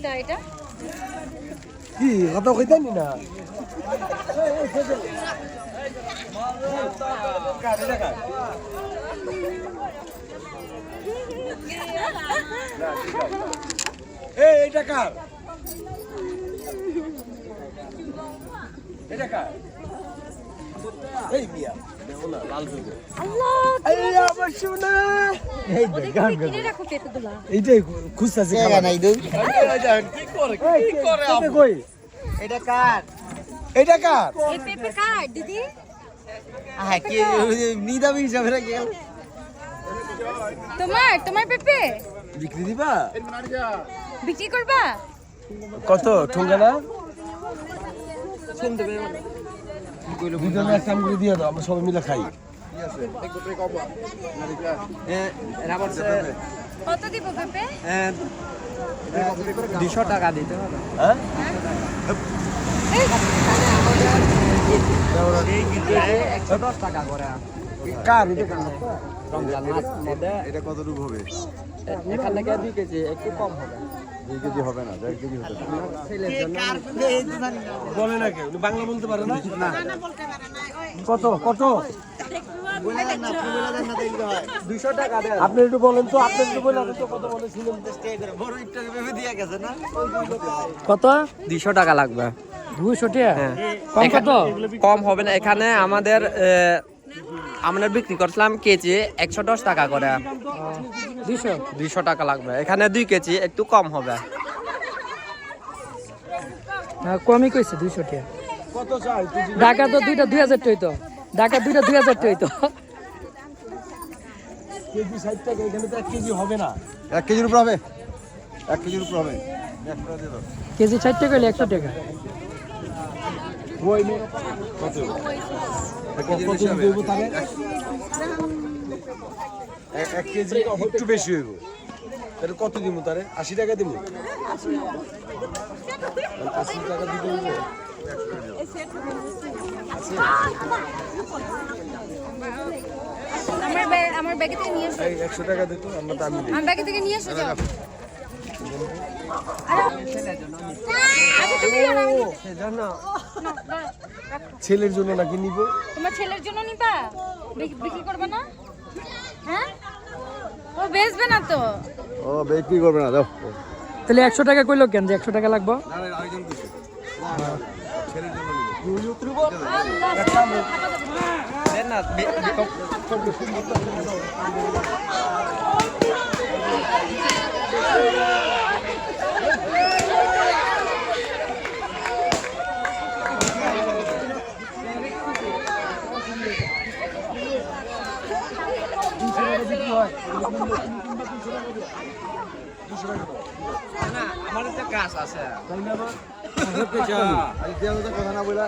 এটা এটা? কি কথা কইতানি না এই এটা কার? এটা কার? এই মিয়া লাল এটা কার? দিদি? হ্যাঁ কি নিদামি হিসাবে রেখে। তোমার তোমার পেপে? বিক্রি দিবা? বিক্রি করবা? কত? ঠুঙ্গা না? দুজনে এক কাম করে দিয়ে দাও আমরা সবাই মিলে খাই। কত দিব পেপে দুশো টাকা দিতে হবে। হ্যাঁ? দশ টাকা করে। কার? এটা কার? রমজান মাস মধ্যে। এটা কতটুকু হবে? এখান থেকে দুই কেজি একটু কম হবে। দুই কেজি হবে না দেড় কেজি হতে পারে। ছেলের জন্য বলে না কেউ বাংলা বলতে পারে না? কত? কত? দুইশো টাকা আপনি একটু বলেন তো আপনি একটু বলেন কত বলেছিলেন বড় একটা ভেবে দিয়ে গেছে না কত? দুইশো টাকা লাগবে। দুশো টাকা? কম কত? কম হবে না। এখানে আমাদের আমরা বিক্রি করছিলাম কেজি একশো দশ টাকা করে। দুইশো? টাকা লাগবে। এখানে দুই কেজি একটু কম হবে। কমই কইছে দুইশো টাকা কত চাই? তুই ঢাকা তো দুইটা দুই হাজার টাকা তো ঢাকা দুইটা দুই হাজার টাকা তো কেজি ষাট টাকা এখানে তো এক কেজি হবে না। এক কেজির উপর হবে? এক কেজির উপর হবে। কেজি ষাট টাকা হলে একশো টাকা। কত? কত দিব তাহলে? এক- কেজি একটু বেশি হইব। তাহলে কত দিব তারে? আশি টাকা দিব আশি টাকা হইব আমার ব্যাগ আমার ব্যাগে থেকে নিয়ে এসো টাকা দিত আমরা তো আমি আমার ব্যাগে থেকে নিয়ে এসো যাও। আচ্ছা। ছেলের জন্য নাকি নিব? তোমার ছেলের জন্য নিবা? বিক্রি করবে না? হ্যাঁ? ও বেচবে না তো? ও বিক্রি করবে না দাও তাহলে একশো টাকা কইলো কেন যে একশো টাকা লাগবো? না বি- বি- না আমাদের তো কাজ আছে। কথা না বলে